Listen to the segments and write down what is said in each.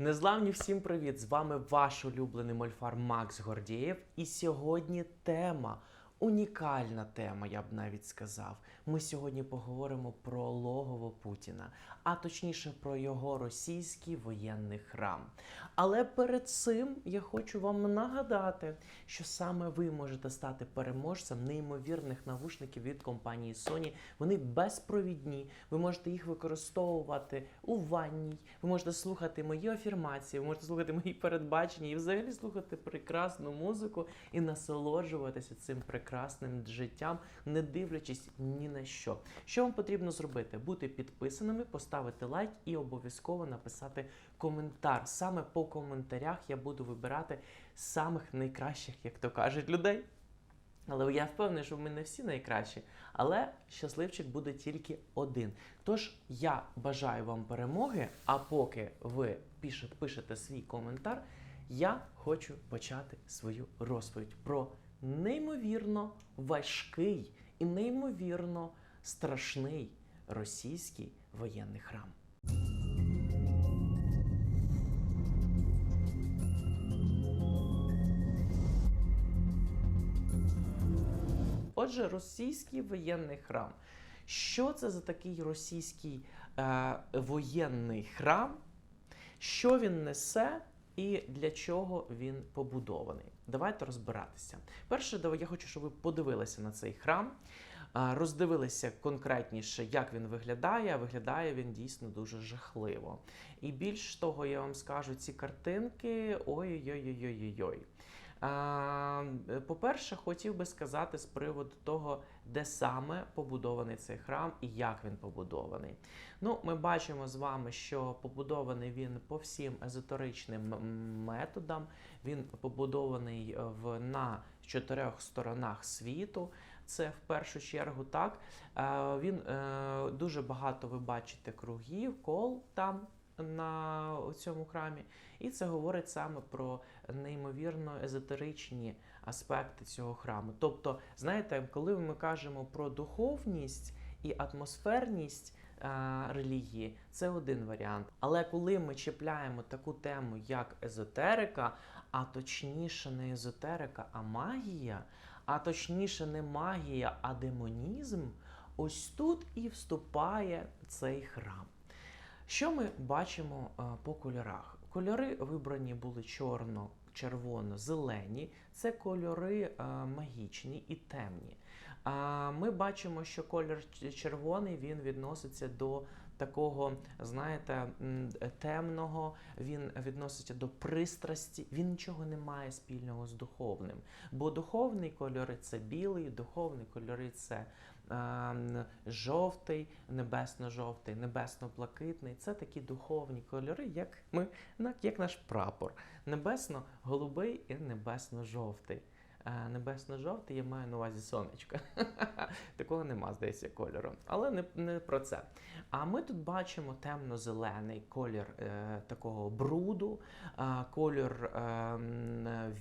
Незламні всім привіт! З вами ваш улюблений мольфар Макс Гордієв. І сьогодні тема. Унікальна тема, я б навіть сказав. Ми сьогодні поговоримо про логово Путіна, а точніше про його російський воєнний храм. Але перед цим я хочу вам нагадати, що саме ви можете стати переможцем неймовірних навушників від компанії Sony. Вони безпровідні. Ви можете їх використовувати у ванній. Ви можете слухати мої афірмації, ви можете слухати мої передбачення і взагалі слухати прекрасну музику і насолоджуватися цим прекрасним життям, не дивлячись ні на що. Що вам потрібно зробити? Бути підписаними, поставити лайк і обов'язково написати коментар. Саме по коментарях я буду вибирати самих найкращих, як то кажуть, людей. Але я впевнений, що ми не всі найкращі. Але щасливчик буде тільки один. Тож я бажаю вам перемоги. А поки ви пише- пишете свій коментар, я хочу почати свою розповідь про неймовірно важкий і неймовірно страшний російський воєнний храм. Отже, російський воєнний храм. Що це за такий російський е, воєнний храм? Що він несе і для чого він побудований? Давайте розбиратися. Перше, я хочу, щоб ви подивилися на цей храм, е, роздивилися конкретніше, як він виглядає. Виглядає він дійсно дуже жахливо. І більш того, я вам скажу, ці картинки ой-ой-ой-ой-ой-ой. А, По-перше, хотів би сказати з приводу того, де саме побудований цей храм і як він побудований. Ну, ми бачимо з вами, що побудований він по всім езотеричним методам. Він побудований е, в на чотирьох сторонах світу. Це в першу чергу так. Е, Він е, дуже багато ви бачите кругів, кол там на цьому храмі. І це говорить саме про неймовірно езотеричні аспекти цього храму. Тобто, знаєте, коли ми кажемо про духовність і атмосферність е, релігії, це один варіант. Але коли ми чіпляємо таку тему, як езотерика, а точніше не езотерика, а магія, а точніше не магія, а демонізм, ось тут і вступає цей храм. Що ми бачимо е, по кольорах? Кольори вибрані були чорно, червоно, зелені. Це кольори е, магічні і темні. Ми бачимо, що колір червоний він відноситься до такого, знаєте, темного, він відноситься до пристрасті, він нічого не має спільного з духовним. Бо духовні кольори це білий, духовні кольори це жовтий, небесно-жовтий, небесно-блакитний. Це такі духовні кольори, як ми, як наш прапор. Небесно-голубий і небесно-жовтий. Небесно-жовтий я маю на увазі сонечко. Такого нема, здається, кольору. Але не, не про це. А ми тут бачимо темно-зелений колір е, такого бруду, е, колір е,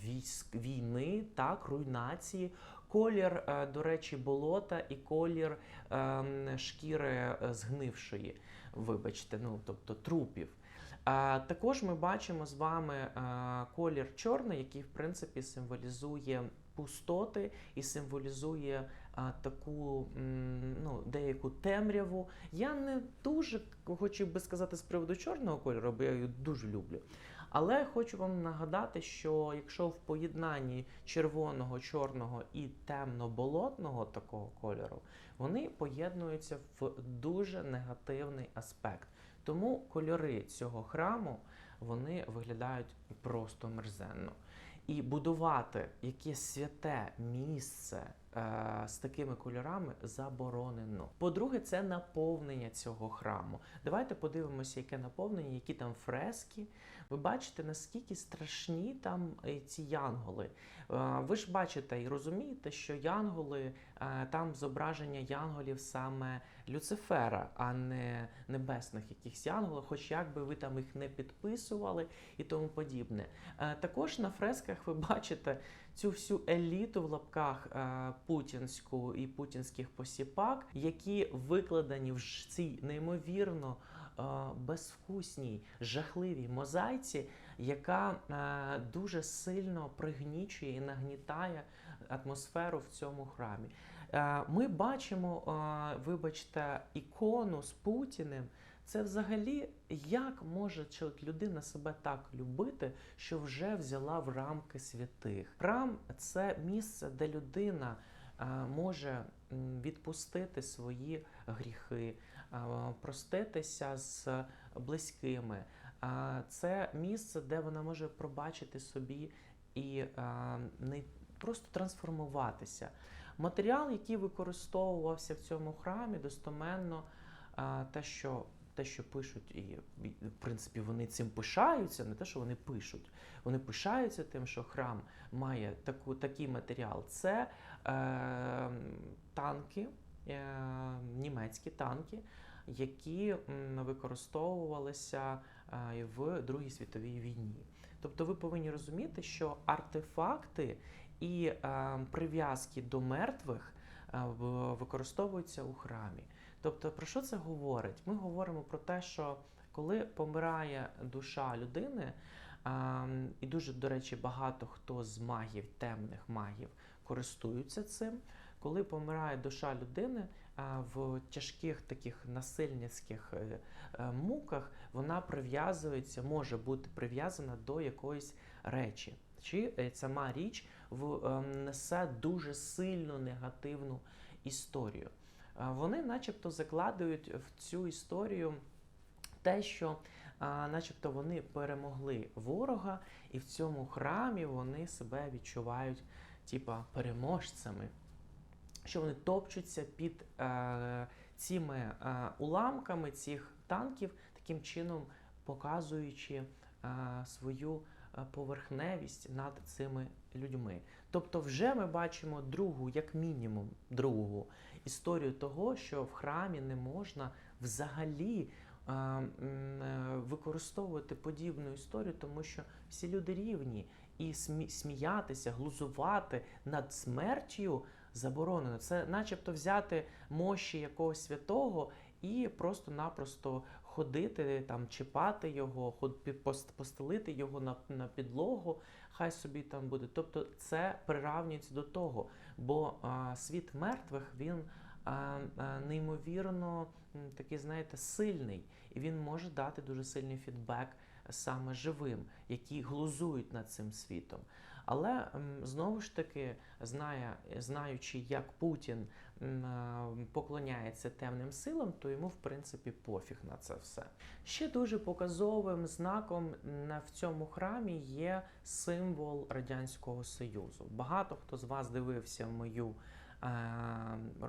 військ, війни, так, руйнації, колір, е, до речі, болота і колір е, шкіри е, згнившої, вибачте, ну, тобто трупів. Також ми бачимо з вами колір чорний, який в принципі символізує пустоти і символізує таку ну, деяку темряву. Я не дуже хотів би сказати з приводу чорного кольору, бо я його дуже люблю. Але хочу вам нагадати, що якщо в поєднанні червоного, чорного і темно-болотного такого кольору, вони поєднуються в дуже негативний аспект. Тому кольори цього храму вони виглядають просто мерзенно. І будувати якесь святе місце з такими кольорами заборонено. По-друге, це наповнення цього храму. Давайте подивимося, яке наповнення, які там фрески. Ви бачите, наскільки страшні там е, ці янголи. Е, ви ж бачите і розумієте, що янголи е, там зображення янголів саме Люцифера, а не небесних якихось янголів, хоч як би ви там їх не підписували і тому подібне. Е, Також на фресках ви бачите цю всю еліту в лапках е, путінську і путінських посіпак, які викладені в цій неймовірно е, безвкусній, жахливій мозаїці, яка е, дуже сильно пригнічує і нагнітає атмосферу в цьому храмі. Ми бачимо, вибачте, ікону з Путіним. Це взагалі як може людина себе так любити, що вже взяла в рамки святих? Храм це місце, де людина може відпустити свої гріхи, проститися з близькими. Це місце, де вона може пробачити собі і не просто трансформуватися. Матеріал, який використовувався в цьому храмі, достоменно те, що те, що пишуть, і в принципі вони цим пишаються, не те, що вони пишуть. Вони пишаються тим, що храм має таку, такий матеріал. Це е, танки, е, німецькі танки, які використовувалися е, в Другій світовій війні. Тобто ви повинні розуміти, що артефакти і е, прив'язки до мертвих е, використовуються у храмі. Тобто, про що це говорить? Ми говоримо про те, що коли помирає душа людини, і дуже, до речі, багато хто з магів, темних магів користуються цим. Коли помирає душа людини в тяжких таких насильницьких е, е, муках, вона прив'язується, може бути прив'язана до якоїсь речі. Чи е, сама річ в, е, несе дуже сильно негативну історію. Вони, начебто, закладують в цю історію те, що, начебто, вони перемогли ворога, і в цьому храмі вони себе відчувають, типа, переможцями. Що вони топчуться під е, цими е, уламками цих танків, таким чином показуючи е, свою е, поверхневість над цими людьми. Тобто, вже ми бачимо другу, як мінімум, другу історію того, що в храмі не можна взагалі е, е, використовувати подібну історію, тому що всі люди рівні, і смі- сміятися, глузувати над смертю заборонено. Це, начебто, взяти мощі якогось святого і просто-напросто ходити, там, чіпати його, постелити його на, на підлогу, хай собі там буде. Тобто це приравнюється до того, бо світ мертвих він неймовірно такий, знаєте, сильний, і він може дати дуже сильний фідбек саме живим, які глузують над цим світом. Але знову ж таки, знає, знаючи, як Путін е, поклоняється темним силам, то йому в принципі пофіг на це все. Ще дуже показовим знаком на в цьому храмі є символ Радянського Союзу. Багато хто з вас дивився мою, е,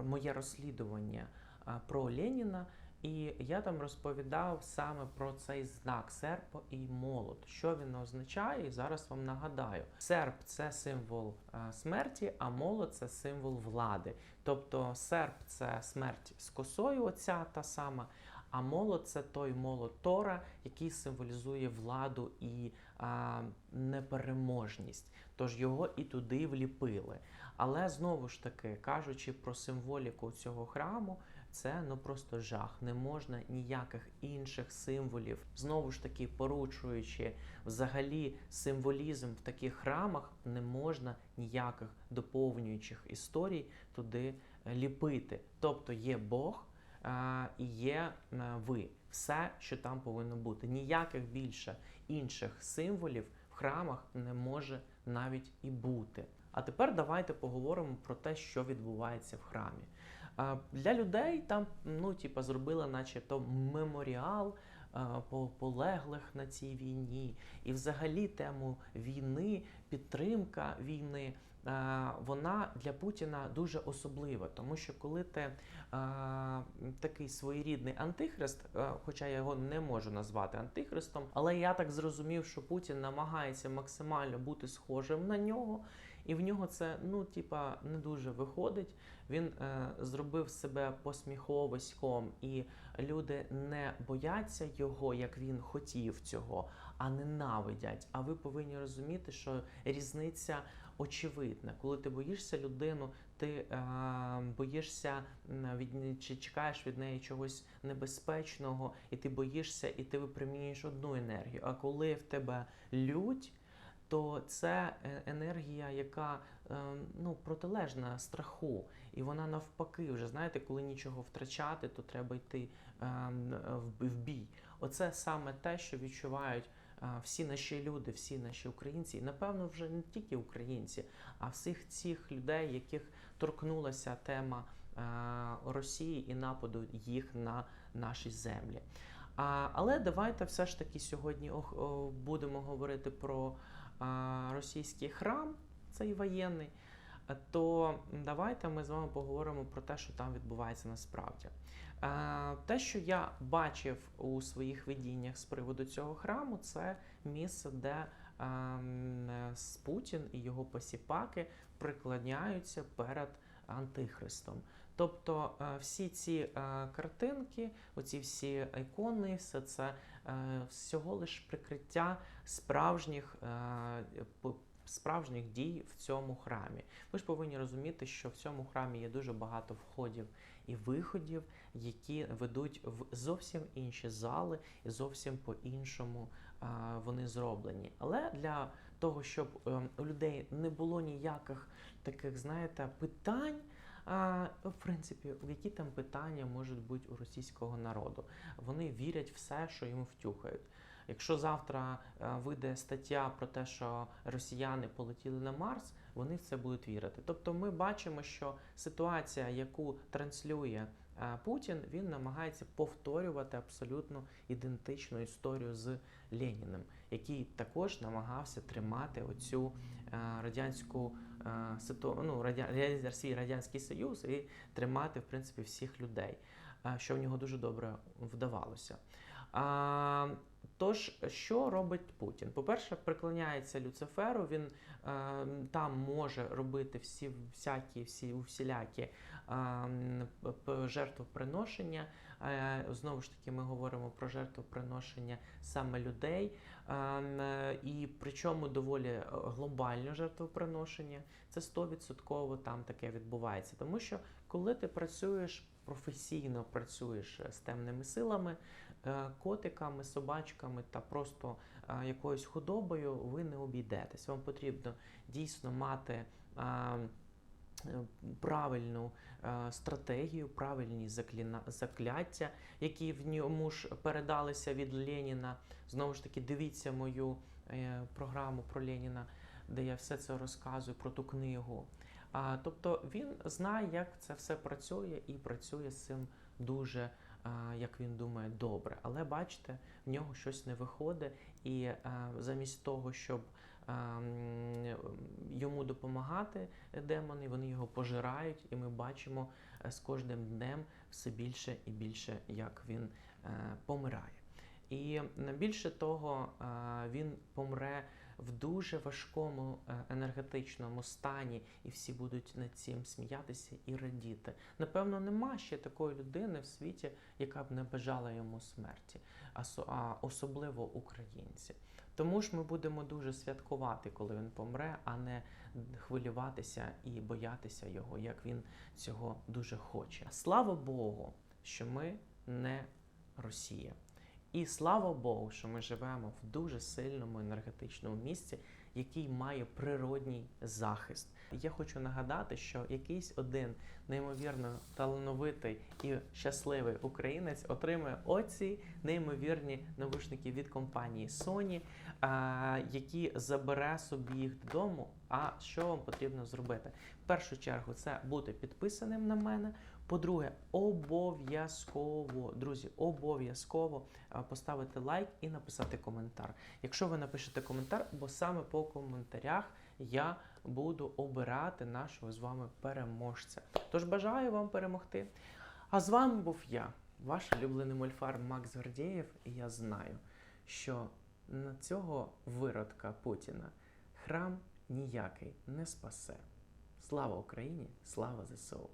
моє розслідування е, про Леніна. І я там розповідав саме про цей знак серп і молот. Що він означає? І зараз вам нагадаю: серп це символ е, смерті, а молот це символ влади. Тобто серп це смерть з косою, оця та сама. А молот це той молот Тора, який символізує владу і а, непереможність. Тож його і туди вліпили. Але знову ж таки, кажучи про символіку цього храму, це ну просто жах. Не можна ніяких інших символів, знову ж таки, порушуючи взагалі символізм в таких храмах, не можна ніяких доповнюючих історій туди е, ліпити. Тобто є Бог е, і є е, ви. Все, що там повинно бути. Ніяких більше інших символів в храмах не може навіть і бути. А тепер давайте поговоримо про те, що відбувається в храмі. Для людей там ну, типа, зробили, наче то меморіал а, полеглих на цій війні, і взагалі тему війни, підтримка війни. Вона для Путіна дуже особлива, тому що коли ти такий своєрідний антихрист, хоча я його не можу назвати антихристом, але я так зрозумів, що Путін намагається максимально бути схожим на нього, і в нього це ну, типа, не дуже виходить. Він е, зробив себе посміховиськом, і люди не бояться його, як він хотів цього, а ненавидять. А ви повинні розуміти, що різниця очевидна. Коли ти боїшся людину, ти е, боїшся від чи чекаєш від неї чогось небезпечного, і ти боїшся, і ти випромінюєш одну енергію. А коли в тебе лють, то це е, енергія, яка е, ну, протилежна страху, і вона навпаки, вже знаєте, коли нічого втрачати, то треба йти е, в бій. Оце саме те, що відчувають всі наші люди, всі наші українці, і напевно вже не тільки українці, а всіх цих людей, яких торкнулася тема Росії і нападу їх на наші землі. А, але давайте все ж таки сьогодні будемо говорити про а, російський храм, цей воєнний. То давайте ми з вами поговоримо про те, що там відбувається насправді. Те, що я бачив у своїх видіннях з приводу цього храму, це місце, де Путін і його посіпаки приклоняються перед Антихристом. Тобто е, всі ці е, картинки, оці всі ікони, все це е, всього лиш прикриття справжніх, справжніх дій в цьому храмі. Ви ж повинні розуміти, що в цьому храмі є дуже багато входів і виходів, які ведуть в зовсім інші зали і зовсім по-іншому вони зроблені. Але для того, щоб е, у людей не було ніяких таких, знаєте, питань. А, в принципі, які там питання можуть бути у російського народу? Вони вірять все, що йому втюхають. Якщо завтра е, вийде стаття про те, що росіяни полетіли на Марс, вони в це будуть вірити. Тобто, ми бачимо, що ситуація, яку транслює Путін, він намагається повторювати абсолютно ідентичну історію з Леніним, який також намагався тримати оцю е, радянську ситуану ситу... ну, радя... радянський союз і тримати в принципі всіх людей, е, що в нього дуже добре вдавалося. А, тож, що робить Путін? По-перше, приклоняється Люциферу. Він е, там може робити всі всякі, всі усілякі е, жертвоприношення. Е, знову ж таки, ми говоримо про жертвоприношення саме людей, е, е, і причому доволі е, глобальне жертвоприношення. Це 100% там таке відбувається. Тому що коли ти працюєш професійно працюєш з темними силами, е, котиками, собачками та просто е, якоюсь худобою, ви не обійдетесь. Вам потрібно дійсно мати. е, Правильну е, стратегію, правильні закляття, які в ньому ж передалися від Леніна. Знову ж таки, дивіться мою е, програму про Леніна, де я все це розказую про ту книгу. Тобто він знає, як це все працює, і працює з цим дуже, як він думає, добре. Але бачите, в нього щось не виходить, і замість того, щоб йому допомагати демони, вони його пожирають, і ми бачимо е, з кожним днем все більше і більше, як він е, помирає. І більше того, е, він помре в дуже важкому е, енергетичному стані, і всі будуть над цим сміятися і радіти. Напевно, нема ще такої людини в світі, яка б не бажала йому смерті, а особливо українці. Тому ж ми будемо дуже святкувати, коли він помре, а не хвилюватися і боятися його, як він цього дуже хоче. Слава Богу, що ми не Росія. І слава Богу, що ми живемо в дуже сильному енергетичному місці, який має природній захист. Я хочу нагадати, що якийсь один неймовірно талановитий і щасливий українець отримує оці неймовірні навушники від компанії Sony, які забере собі їх додому. А що вам потрібно зробити? В першу чергу, це бути підписаним на мене. По-друге, обов'язково, друзі, обов'язково поставити лайк і написати коментар. Якщо ви напишете коментар, бо саме по коментарях я буду обирати нашого з вами переможця. Тож бажаю вам перемогти. А з вами був я, ваш улюблений мольфар Макс Гордєєв, і я знаю, що на цього виродка Путіна храм ніякий не спасе. Слава Україні! Слава ЗСУ!